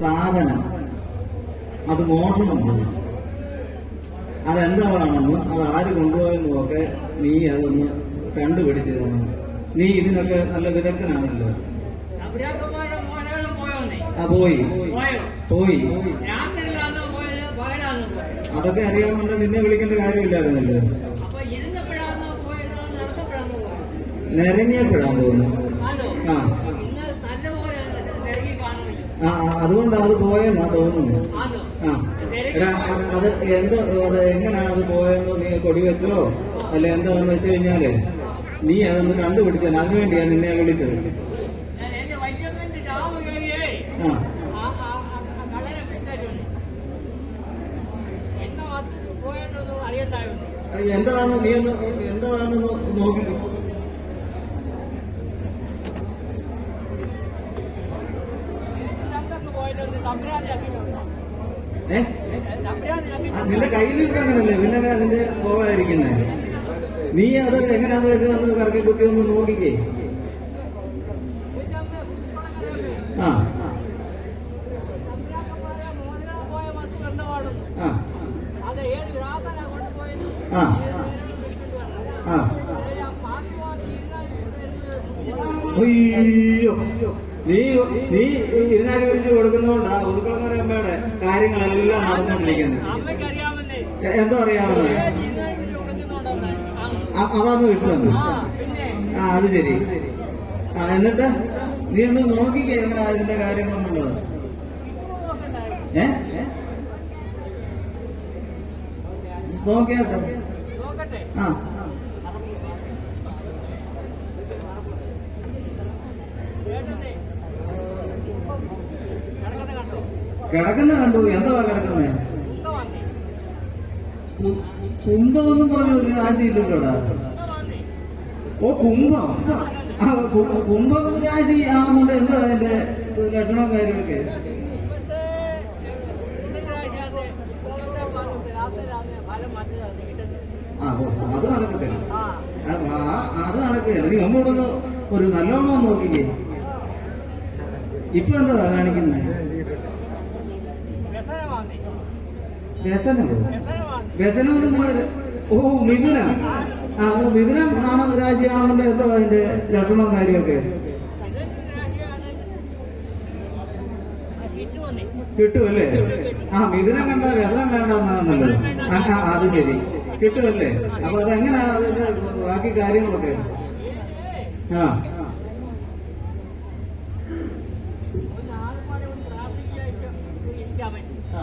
സാധനം. അത് മോഷണം പോയി അതെന്താണെന്നും അത് ആര് കൊണ്ടുപോയെന്നും ഒക്കെ നീ അതൊന്ന് കണ്ടുപിടിച്ച് തന്നെ നീ ഇതിനൊക്കെ നല്ല വിദഗ്ധനാണല്ലോ ആ പോയി. പോയോ? അതൊക്കെ അറിയാമെന്നുണ്ട് നിന്നെ വിളിക്കേണ്ട കാര്യമില്ലായിരുന്നല്ലോ. നിരങ്ങിയപ്പോഴാൻ തോന്നുന്നു. ആ. ആ ആ, അതുകൊണ്ട് അത് പോയെന്നാ തോന്നുന്നു. ആ എടാ അത് എന്ത് അത് എങ്ങനെയാ അത് പോയെന്ന് നീ കൊടി വെച്ചോ അല്ല എന്താന്ന് വെച്ച് കഴിഞ്ഞാൽ? നീ അതൊന്ന് കണ്ടുപിടിച്ചാൽ അതിനുവേണ്ടിയാ നിന്നെ വിളിച്ചത്. ആ. എന്താണെന്ന് നീ ഒന്ന് എന്താണെന്ന് നോക്കി. നിന്റെ കയ്യിൽ അങ്ങനല്ലേ? നിന്നെ അതിന്റെ പോകാതിരിക്കുന്നേ നീ അത് എങ്ങനെയാന്ന് വെച്ചാൽ നമ്മൾ കറക്കി കുത്തി ഒന്ന് നോക്കിക്കേ. ആ. ആ. ആ. അയ്യോ. നീ നീ ഇതിനായിട്ട് വിരിച്ച് കൊടുക്കുന്നോണ്ടാ ഒതുക്കുളങ്ങര അമ്മയുടെ കാര്യങ്ങളെല്ലാം നടന്നുകൊണ്ടിരിക്കുന്നത്. എന്തോ അറിയാവുന്നത്? അതാന്ന് വിട്ടുതന്നു ആ അത് ശരി. ആ എന്നിട്ട് നീ ഒന്ന് നോക്കിക്കേ എങ്ങനെ അതിന്റെ കാര്യങ്ങളെന്നുള്ളത്. ഏ? നോക്കിയാട്ടോ ആ കേട്ടേ കിടക്കുന്ന കണ്ടോ കിടക്കുന്ന കണ്ടു. എന്താ കിടക്കുന്നത് കുന്തമെന്നും പറഞ്ഞ ഒരു രാശിയില്ലല്ലോടാ ഓ കുംഭം. കുംഭം രാശി ആണെന്നുണ്ട് എന്താ അതിന്റെ ലക്ഷണവും കാര്യമൊക്കെ അത് നടക്കട്ടെ അത് നടക്കുക നീ ഒന്നുകൂടെ ഒരു നല്ലോണം നോക്കിക്കേ. ഇപ്പൊ എന്താ കാണിക്കുന്നത് വ്യസനം. വ്യസനം ഓ മിഥുന. ആ ഓ മിഥുനം ആണെന്ന് രാശിയാണെന്നുണ്ട് എന്താ അതിന്റെ ലക്ഷണവും കാര്യമൊക്കെ കിട്ടുമല്ലേ ആ മിഥുനം കണ്ട വ്യസനം വേണ്ടെന്നാണല്ലോ. ആ, അത് ശരി. കിട്ടുമല്ലേ അപ്പൊ അതെങ്ങനാ? അതിന്റെ ബാക്കി കാര്യങ്ങളൊക്കെ? ആ. ആ.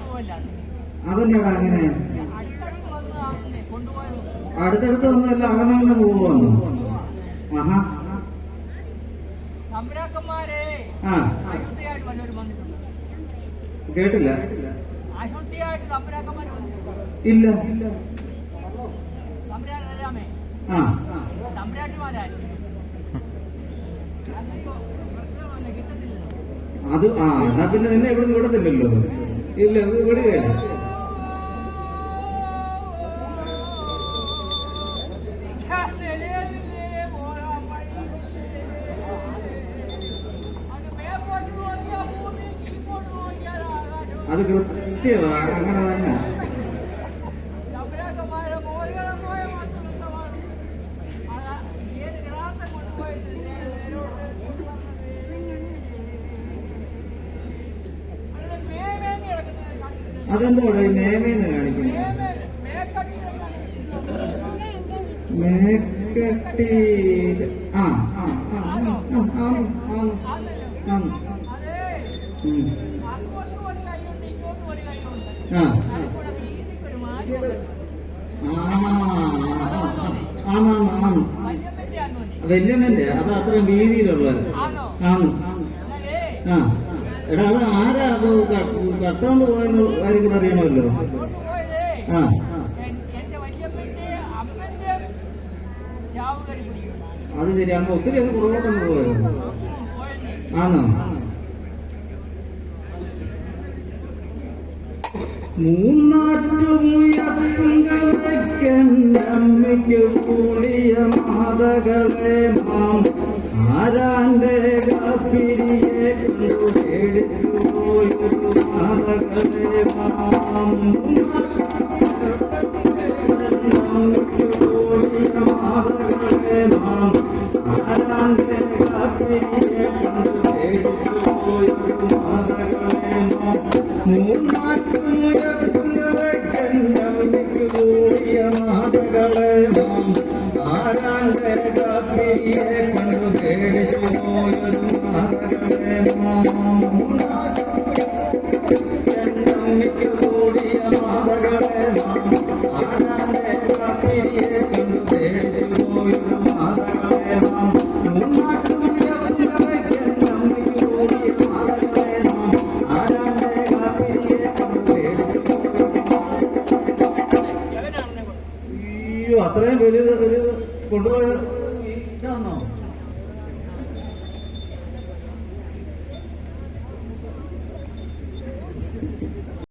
പോവല്ല. അങ്ങനെ. അടുത്തടുത്ത് വന്നതല്ല അങ്ങനെ അങ്ങനെ ആഹാ. തമ്പുരാക്കന്മാരെ ആ. കേട്ടില്ല. ഇല്ല. ആ. തമ്പുരാട്ടിമാരായി അത് ആ എന്നാ പിന്നെ നിന്നെ ഇവിടെ വിടത്തില്ലല്ലോ. ഇല്ല വിടുകയല്ല. അത് കൃത്യമാണ് അങ്ങനെ തന്നെ. അതെന്തോടാ മേമേന്ന് കാണിക്കുന്നു മേക്കട്ടി ആ ആ വല്യമ്മന്റെ അത് അത്ര വീതിയിലുള്ളത് ആണോ ആ എടാ അത് ആരാ? കട്ടോണ്ട് പോയെന്ന് കാര്യം കൂടെ അറിയണമല്ലോ? ആ. അത് ശരി. അമ്മ ഒത്തിരി അങ്ങ് പുറകോട്ടൊന്ന് പോയോ? ആന്നോ? ആണോ മൂന്നാറ്റുമുയക്കണ്ടമ്മയ്ക്ക് കൂടിയ മാതകളെ മാം. ആരാന്റെ കാപ്പിരിയെ കണ്ടു തേടിച്ചു പോയൊരു മാതകളെ മാം അത്രയും വലിയ ഒരു കൊണ്ടുപോയത് ഇതാണോ?